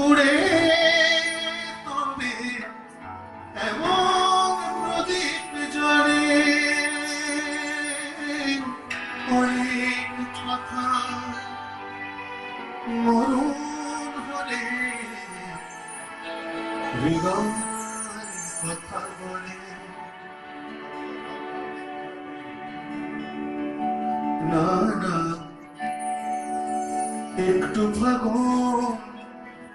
উড়ে তবে এমন প্রদীপ জলে অনেক কথা মরুন হলে বিগম কথা বলে। না না, একটু ভাগো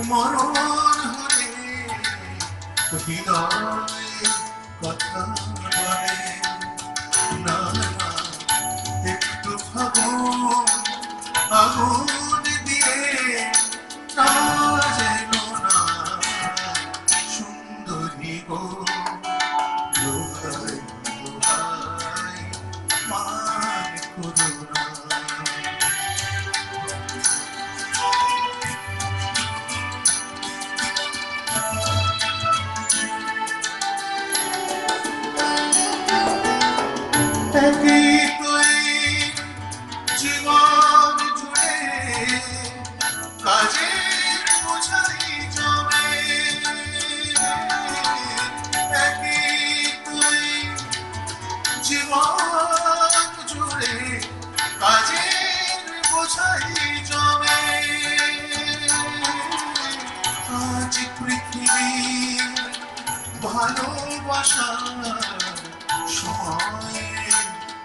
মরণ হলে হৃদয় কথা বলে একটু ভাবুন আগুন দিয়ে জীবন কাজের বোঝাই জমে একই তুই কাজের বোঝাই জমে আজ পৃথিবী ভালোবাসার সময়